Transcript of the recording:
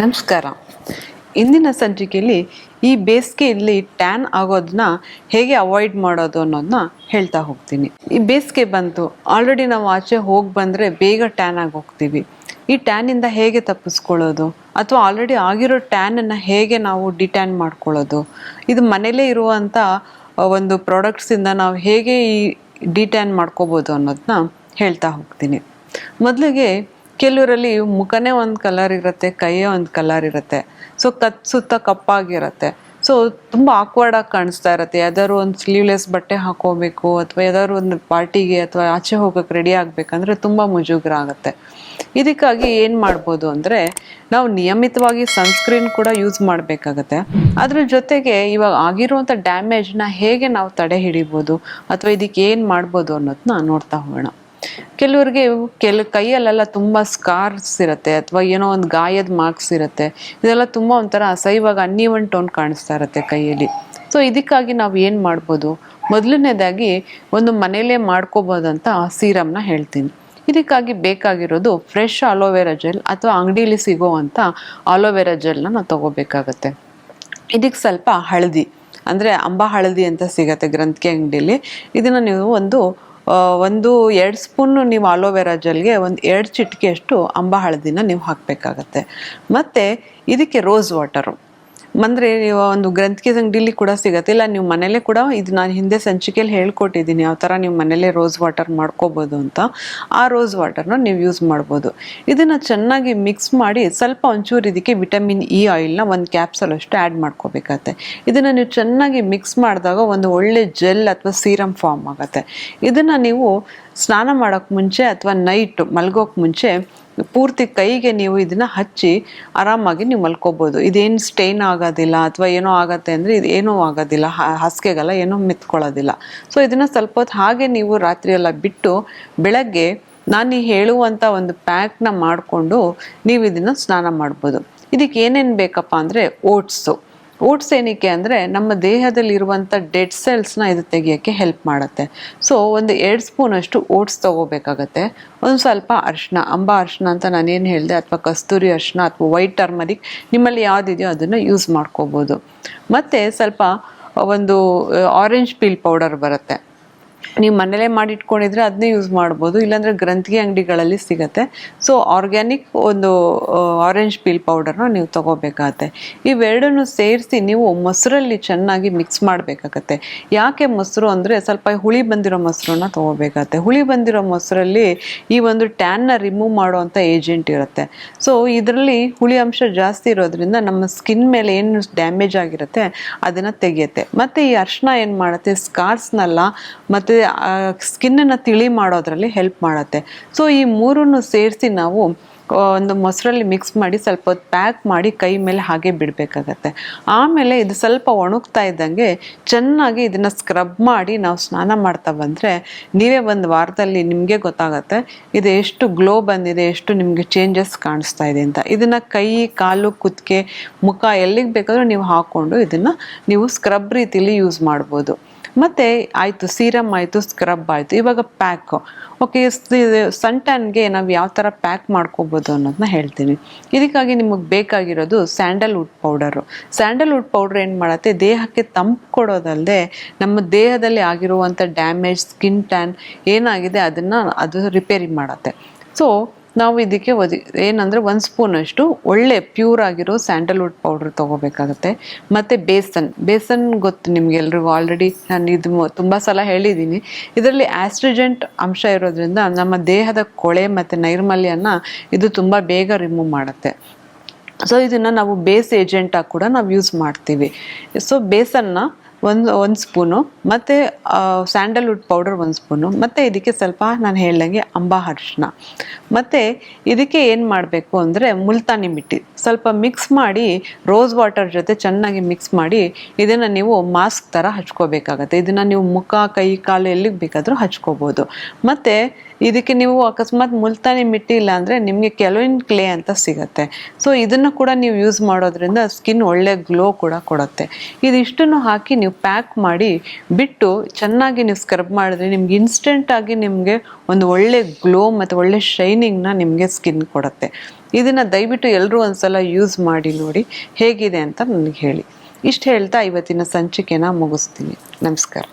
ನಮಸ್ಕಾರ. ಇಂದಿನ ಸಂಚಿಕೆಯಲ್ಲಿ ಈ ಬೇಸಿಗೆಯಲ್ಲಿ ಟ್ಯಾನ್ ಆಗೋದನ್ನ ಹೇಗೆ ಅವಾಯ್ಡ್ ಮಾಡೋದು ಅನ್ನೋದನ್ನ ಹೇಳ್ತಾ ಹೋಗ್ತೀನಿ. ಈ ಬೇಸಿಗೆ ಬಂತು. ಆಲ್ರೆಡಿ ನಾವು ಆಚೆ ಹೋಗಿ ಬಂದರೆ ಬೇಗ ಟ್ಯಾನ್ ಆಗಿ ಹೋಗ್ತೀವಿ. ಈ ಟ್ಯಾನಿಂದ ಹೇಗೆ ತಪ್ಪಿಸ್ಕೊಳ್ಳೋದು? ಅಥವಾ ಆಲ್ರೆಡಿ ಆಗಿರೋ ಟ್ಯಾನನ್ನು ಹೇಗೆ ನಾವು ಡಿಟ್ಯಾನ್ ಮಾಡ್ಕೊಳ್ಳೋದು? ಇದು ಮನೇಲೇ ಇರುವಂಥ ಒಂದು ಪ್ರಾಡಕ್ಟ್ಸಿಂದ ನಾವು ಹೇಗೆ ಈ ಡಿಟ್ಯಾನ್ ಮಾಡ್ಕೋಬೋದು ಅನ್ನೋದನ್ನ ಹೇಳ್ತಾ ಹೋಗ್ತೀನಿ. ಮೊದಲಿಗೆ ಕೆಲವರಲ್ಲಿ ಮುಖನೇ ಒಂದು ಕಲರ್ ಇರುತ್ತೆ, ಕೈಯೇ ಒಂದು ಕಲರ್ ಇರುತ್ತೆ. ಸೊ ಕತ್ ಸುತ್ತ ಕಪ್ಪಾಗಿರುತ್ತೆ. ಸೊ ತುಂಬ ಆಕ್ವರ್ಡಾಗಿ ಕಾಣಿಸ್ತಾ ಇರುತ್ತೆ. ಯಾವ್ದಾದ್ರು ಒಂದು ಸ್ಲೀವ್ಲೆಸ್ ಬಟ್ಟೆ ಹಾಕೋಬೇಕು ಅಥವಾ ಯಾವ್ದಾದ್ರು ಒಂದು ಪಾರ್ಟಿಗೆ ಅಥವಾ ಆಚೆ ಹೋಗೋಕೆ ರೆಡಿ ಆಗಬೇಕಂದ್ರೆ ತುಂಬ ಮುಜುಗರ ಆಗುತ್ತೆ ಇದಕ್ಕಾಗಿ ಏನು ಮಾಡ್ಬೋದು ಅಂದರೆ, ನಾವು ನಿಯಮಿತವಾಗಿ ಸನ್ಸ್ಕ್ರೀನ್ ಕೂಡ ಯೂಸ್ ಮಾಡಬೇಕಾಗತ್ತೆ. ಅದ್ರ ಜೊತೆಗೆ ಇವಾಗ ಆಗಿರುವಂಥ ಡ್ಯಾಮೇಜ್ನ ಹೇಗೆ ನಾವು ತಡೆ ಹಿಡಿಬೋದು ಅಥವಾ ಇದಕ್ಕೆ ಏನು ಮಾಡ್ಬೋದು ಅನ್ನೋದನ್ನ ನೋಡ್ತಾ ಹೋಗೋಣ. ಕೆಲವ್ರಿಗೆ ಕೆಲ ಕೈಯಲ್ಲೆಲ್ಲ ತುಂಬ ಸ್ಕಾರ್ಸ್ ಇರುತ್ತೆ ಅಥವಾ ಏನೋ ಒಂದು ಗಾಯದ ಮಾರ್ಕ್ಸ್ ಇರುತ್ತೆ. ಇದೆಲ್ಲ ತುಂಬ ಒಂಥರ ಅಸಹ್ಯವಾಗಿ ಅನ್ನೀವನ್ ಟೋನ್ ಕಾಣಿಸ್ತಾ ಇರುತ್ತೆ ಕೈಯಲ್ಲಿ. ಸೊ ಇದಕ್ಕಾಗಿ ನಾವು ಏನು ಮಾಡ್ಬೋದು? ಮೊದಲನೇದಾಗಿ ಒಂದು ಮನೇಲೇ ಮಾಡ್ಕೋಬೋದಂತ ಸೀರಮ್ನ ಹೇಳ್ತೀನಿ. ಇದಕ್ಕಾಗಿ ಬೇಕಾಗಿರೋದು ಫ್ರೆಶ್ ಅಲೋವೆರಾ ಜೆಲ್ ಅಥವಾ ಅಂಗಡೀಲಿ ಸಿಗೋವಂಥ ಅಲೋವೆರಾ ಜೆಲ್ನ ನಾವು ತಗೋಬೇಕಾಗತ್ತೆ. ಇದಕ್ಕೆ ಸ್ವಲ್ಪ ಹಳದಿ, ಅಂದರೆ ಅಂಬಾ ಹಳದಿ ಅಂತ ಸಿಗತ್ತೆ ಗ್ರಂಥಿಗೆ ಅಂಗಡಿಲಿ. ಇದನ್ನು ನೀವು ಒಂದು ಒಂದು ಎರಡು ಸ್ಪೂನು ನೀವು ಅಲೋವೆರಾ ಜೆಲ್ಗೆ ಒಂದು ಎರಡು ಚಿಟಿಕೆಯಷ್ಟು ಅಂಬ ಹಳದಿನ ನೀವು ಹಾಕಬೇಕಾಗತ್ತೆ. ಮತ್ತು ಇದಕ್ಕೆ ರೋಸ್ ವಾಟರು. ಅಂದರೆ ನೀವು ಒಂದು ಗ್ರಂಥಿಗೆ ಅಂಗಡಿಲಿ ಕೂಡ ಸಿಗತ್ತೆ. ಇಲ್ಲ, ನೀವು ಮನೇಲೇ ಕೂಡ ಇದು ನಾನು ಹಿಂದೆ ಸಂಚಿಕೆಯಲ್ಲಿ ಹೇಳ್ಕೊಟ್ಟಿದ್ದೀನಿ. ಯಾವ ಥರ ನೀವು ಮನೇಲೇ ರೋಸ್ ವಾಟರ್ ಮಾಡ್ಕೋಬೋದು ಅಂತ. ಆ ರೋಸ್ ವಾಟರ್ನ ನೀವು ಯೂಸ್ ಮಾಡ್ಬೋದು. ಇದನ್ನು ಚೆನ್ನಾಗಿ ಮಿಕ್ಸ್ ಮಾಡಿ ಸ್ವಲ್ಪ ಒಂಚೂರು ಇದಕ್ಕೆ ವಿಟಮಿನ್ ಇ ಆಯಿಲ್ನ ಒಂದು ಕ್ಯಾಪ್ಸಲ್ ಅಷ್ಟು ಆ್ಯಡ್ ಮಾಡ್ಕೋಬೇಕಾಗತ್ತೆ. ಇದನ್ನು ನೀವು ಚೆನ್ನಾಗಿ ಮಿಕ್ಸ್ ಮಾಡಿದಾಗ ಒಂದು ಒಳ್ಳೆ ಜೆಲ್ ಅಥವಾ ಸೀರಮ್ ಫಾರ್ಮ್ ಆಗುತ್ತೆ. ಇದನ್ನು ನೀವು ಸ್ನಾನ ಮಾಡೋಕ್ಕೆ ಮುಂಚೆ ಅಥವಾ ನೈಟ್ ಮಲ್ಗೋಕೆ ಮುಂಚೆ ಪೂರ್ತಿ ಕೈಗೆ ನೀವು ಇದನ್ನ ಹಚ್ಚಿ ಆರಾಮಾಗಿ ನೀವು ಮಲ್ಕೋಬೋದು. ಇದೇನು ಸ್ಟೇನ್ ಆಗೋದಿಲ್ಲ ಅಥವಾ ಏನೋ ಆಗತ್ತೆ ಅಂದರೆ ಇದು ಏನೂ ಆಗೋದಿಲ್ಲ. ಹಾಸಿಗೆಗಲ್ಲ ಏನೂ ಮೆತ್ಕೊಳ್ಳೋದಿಲ್ಲ. ಸೊ ಇದನ್ನು ಸ್ವಲ್ಪ ಹೊತ್ತು ಹಾಗೆ ನೀವು ರಾತ್ರಿ ಎಲ್ಲ ಬಿಟ್ಟು ಬೆಳಗ್ಗೆ ನಾನು ಹೇಳುವಂಥ ಒಂದು ಪ್ಯಾಕ್ನ ಮಾಡಿಕೊಂಡು ನೀವು ಇದನ್ನು ಸ್ನಾನ ಮಾಡ್ಬೋದು. ಇದಕ್ಕೆ ಏನೇನು ಬೇಕಪ್ಪ ಅಂದರೆ ಓಟ್ಸು ಓಟ್ಸ್ ಏನಕ್ಕೆ ಅಂದರೆ ನಮ್ಮ ದೇಹದಲ್ಲಿರುವಂಥ ಡೆಡ್ ಸೆಲ್ಸ್ನ ಇದು ತೆಗಿಯೋಕ್ಕೆ ಹೆಲ್ಪ್ ಮಾಡುತ್ತೆ. ಸೊ ಒಂದು ಎರಡು ಸ್ಪೂನಷ್ಟು ಓಟ್ಸ್ ತೊಗೋಬೇಕಾಗತ್ತೆ. ಒಂದು ಸ್ವಲ್ಪ ಅರಿಶಿನ ಅಂಬ ಅರಿಶಿನ ಅಂತ ನಾನೇನು ಹೇಳಿದೆ, ಅಥವಾ ಕಸ್ತೂರಿ ಅರಿಶಿನ ಅಥವಾ ವೈಟ್ ಟರ್ಮರಿಕ್ ನಿಮ್ಮಲ್ಲಿ ಯಾವುದಿದೆಯೋ ಅದನ್ನು ಯೂಸ್ ಮಾಡ್ಕೋಬೋದು. ಮತ್ತು ಸ್ವಲ್ಪ ಒಂದು ಆರೆಂಜ್ ಪೀಲ್ ಪೌಡರ್ ಬರುತ್ತೆ. ನೀವು ಮನೇಲೇ ಮಾಡಿ ಇಟ್ಕೊಂಡಿದ್ರೆ ಅದನ್ನೇ ಯೂಸ್ ಮಾಡ್ಬೋದು. ಇಲ್ಲಾಂದರೆ ಗ್ರಂಥಿಗೆ ಅಂಗಡಿಗಳಲ್ಲಿ ಸಿಗತ್ತೆ. ಸೊ ಆರ್ಗ್ಯಾನಿಕ್ ಒಂದು ಆರೆಂಜ್ ಪೀಲ್ ಪೌಡರ್ನ ನೀವು ತಗೋಬೇಕಾಗತ್ತೆ. ಇವೆರಡನ್ನು ಸೇರಿಸಿ ನೀವು ಮೊಸರಲ್ಲಿ ಚೆನ್ನಾಗಿ ಮಿಕ್ಸ್ ಮಾಡಬೇಕಾಗತ್ತೆ. ಯಾಕೆ ಮೊಸರು ಅಂದರೆ ಸ್ವಲ್ಪ ಹುಳಿ ಬಂದಿರೋ ಮೊಸರನ್ನ ತಗೋಬೇಕಾಗತ್ತೆ. ಹುಳಿ ಬಂದಿರೋ ಮೊಸರಲ್ಲಿ ಈ ಒಂದು ಟ್ಯಾನ್ನ ರಿಮೂವ್ ಮಾಡುವಂಥ ಏಜೆಂಟ್ ಇರುತ್ತೆ. ಸೊ ಇದರಲ್ಲಿ ಹುಳಿ ಅಂಶ ಜಾಸ್ತಿ ಇರೋದ್ರಿಂದ ನಮ್ಮ ಸ್ಕಿನ್ ಮೇಲೆ ಏನು ಡ್ಯಾಮೇಜ್ ಆಗಿರುತ್ತೆ, ಅದನ್ನು ತೆಗೆಯುತ್ತೆ. ಮತ್ತು ಈ ಅರ್ಶಿನ ಏನು ಮಾಡುತ್ತೆ? ಸ್ಕಾರ್ಸ್ನಲ್ಲ ಮತ್ತು ಸ್ಕಿನ್ನನ್ನು ತಿಳಿ ಮಾಡೋದ್ರಲ್ಲಿ ಹೆಲ್ಪ್ ಮಾಡುತ್ತೆ. ಸೊ ಈ ಮೂರನ್ನು ಸೇರಿಸಿ ನಾವು ಒಂದು ಮೊಸರಲ್ಲಿ ಮಿಕ್ಸ್ ಮಾಡಿ ಸ್ವಲ್ಪ ಹೊತ್ತು ಪ್ಯಾಕ್ ಮಾಡಿ ಕೈ ಮೇಲೆ ಹಾಗೆ ಬಿಡಬೇಕಾಗತ್ತೆ. ಆಮೇಲೆ ಇದು ಸ್ವಲ್ಪ ಒಣಗ್ತಾ ಇದ್ದಂಗೆ ಚೆನ್ನಾಗಿ ಇದನ್ನು ಸ್ಕ್ರಬ್ ಮಾಡಿ ನಾವು ಸ್ನಾನ ಮಾಡ್ತಾ ಬಂದರೆ, ನೀವೇ ಒಂದು ವಾರದಲ್ಲಿ ನಿಮಗೆ ಗೊತ್ತಾಗತ್ತೆ, ಇದು ಎಷ್ಟು ಗ್ಲೋ ಬಂದಿದೆ, ಎಷ್ಟು ನಿಮಗೆ ಚೇಂಜಸ್ ಕಾಣಿಸ್ತಾ ಇದೆ ಅಂತ. ಇದನ್ನು ಕೈ, ಕಾಲು, ಕುತ್ತಿಗೆ, ಮುಖ ಎಲ್ಲಿಗೆ ಬೇಕಾದರೂ ನೀವು ಹಾಕ್ಕೊಂಡು ಇದನ್ನು ನೀವು ಸ್ಕ್ರಬ್ ರೀತಿಲಿ ಯೂಸ್ ಮಾಡ್ಬೋದು. ಮತ್ತು ಆಯಿತು ಸೀರಮ್ ಆಯಿತು ಸ್ಕ್ರಬ್ ಆಯಿತು, ಇವಾಗ ಪ್ಯಾಕು ಓಕೆ ಸನ್ ಟ್ಯಾನ್ಗೆ ನಾವು ಯಾವ ಥರ ಪ್ಯಾಕ್ ಮಾಡ್ಕೋಬೋದು ಅನ್ನೋದನ್ನ ಹೇಳ್ತೀನಿ. ಇದಕ್ಕಾಗಿ ನಿಮಗೆ ಬೇಕಾಗಿರೋದು ಸ್ಯಾಂಡಲ್ವುಡ್ ಪೌಡರು ಸ್ಯಾಂಡಲ್ವುಡ್ ಪೌಡ್ರ್ ಏನು ಮಾಡುತ್ತೆ? ದೇಹಕ್ಕೆ ತಂಪು ಕೊಡೋದಲ್ಲದೆ ನಮ್ಮ ದೇಹದಲ್ಲಿ ಆಗಿರುವಂಥ ಡ್ಯಾಮೇಜ್ ಸ್ಕಿನ್ ಟ್ಯಾನ್ ಏನಾಗಿದೆ ಅದನ್ನು ಅದು ರಿಪೇರಿ ಮಾಡುತ್ತೆ. ಸೊ ನಾವು ಇದಕ್ಕೆ ಒದಿ, ಏನಂದರೆ ಒಂದು ಸ್ಪೂನಷ್ಟು ಒಳ್ಳೆ ಪ್ಯೂರ್ ಆಗಿರೋ ಸ್ಯಾಂಡಲ್ವುಡ್ ಪೌಡ್ರ್ ತೊಗೋಬೇಕಾಗತ್ತೆ. ಮತ್ತು ಬೇಸನ್ ಬೇಸನ್ ಗೊತ್ತು ನಿಮಗೆಲ್ಲರೂ ಆಲ್ರೆಡಿ ನಾನು ಇದು ತುಂಬ ಸಲ ಹೇಳಿದ್ದೀನಿ ಇದರಲ್ಲಿ ಆಸ್ಟ್ರಿಜೆಂಟ್ ಅಂಶ ಇರೋದ್ರಿಂದ ನಮ್ಮ ದೇಹದ ಕೊಳೆ ಮತ್ತು ನೈರ್ಮಲ್ಯನ ಇದು ತುಂಬ ಬೇಗ ರಿಮೂವ್ ಮಾಡುತ್ತೆ. ಸೊ ಇದನ್ನು ನಾವು ಬೇಸ್ ಏಜೆಂಟಾಗಿ ಕೂಡ ನಾವು ಯೂಸ್ ಮಾಡ್ತೀವಿ. ಸೊ ಬೇಸನ್ನ ಒಂದು ಒಂದು ಸ್ಪೂನು, ಮತ್ತು ಸ್ಯಾಂಡಲ್ವುಡ್ ಪೌಡರ್ ಒಂದು ಸ್ಪೂನು, ಮತ್ತು ಇದಕ್ಕೆ ಸ್ವಲ್ಪ ನಾನು ಹೇಳ್ದಂಗೆ ಅಂಬಾ ಅರಿಶಿನ ಮತ್ತು ಇದಕ್ಕೆ ಏನು ಮಾಡಬೇಕು ಅಂದರೆ ಮುಲ್ತಾನಿ ಮಿಟ್ಟಿ. ಸ್ವಲ್ಪ ಮಿಕ್ಸ್ ಮಾಡಿ ರೋಸ್ ವಾಟರ್ ಜೊತೆ ಚೆನ್ನಾಗಿ ಮಿಕ್ಸ್ ಮಾಡಿ, ಇದನ್ನು ನೀವು ಮಾಸ್ಕ್ ಥರ ಹಚ್ಕೋಬೇಕಾಗತ್ತೆ. ಇದನ್ನು ನೀವು ಮುಖ, ಕೈ ಕಾಲು ಎಲ್ಲಿಗೆ ಬೇಕಾದರೂ ಹಚ್ಕೋಬೋದು. ಮತ್ತು ಇದಕ್ಕೆ ನೀವು ಅಕಸ್ಮಾತ್ ಮುಲ್ತಾನಿ ಮಿಟ್ಟಿ ಇಲ್ಲ ಅಂದರೆ ನಿಮಗೆ ಕೆಲವಿನ್ ಕ್ಲೇ ಅಂತ ಸಿಗುತ್ತೆ. ಸೊ ಇದನ್ನು ಕೂಡ ನೀವು ಯೂಸ್ ಮಾಡೋದ್ರಿಂದ ಸ್ಕಿನ್ ಒಳ್ಳೆ ಗ್ಲೋ ಕೂಡ ಕೊಡುತ್ತೆ. ಇದಿಷ್ಟನ್ನು ಹಾಕಿ ನೀವು ಪ್ಯಾಕ್ ಮಾಡಿ ಬಿಟ್ಟು ಚೆನ್ನಾಗಿ ನೀವು ಸ್ಕ್ರಬ್ ಮಾಡಿದ್ರೆ ನಿಮ್ಗೆ ಇನ್ಸ್ಟೆಂಟ್ ಆಗಿ ನಿಮಗೆ ಒಂದು ಒಳ್ಳೆ ಗ್ಲೋ ಮತ್ತು ಒಳ್ಳೆ ಶೈನಿಂಗ್ನ ನಿಮಗೆ ಸ್ಕಿನ್ ಕೊಡುತ್ತೆ. ಇದನ್ನು ದಯವಿಟ್ಟು ಎಲ್ಲರೂ ಒಂದ್ಸಲ ಯೂಸ್ ಮಾಡಿ ನೋಡಿ ಹೇಗಿದೆ ಅಂತ ನನಗೆ ಹೇಳಿ. ಇಷ್ಟು ಹೇಳ್ತಾ ಇವತ್ತಿನ ಸಂಚಿಕೆನ ಮುಗಿಸ್ತೀನಿ. ನಮಸ್ಕಾರ.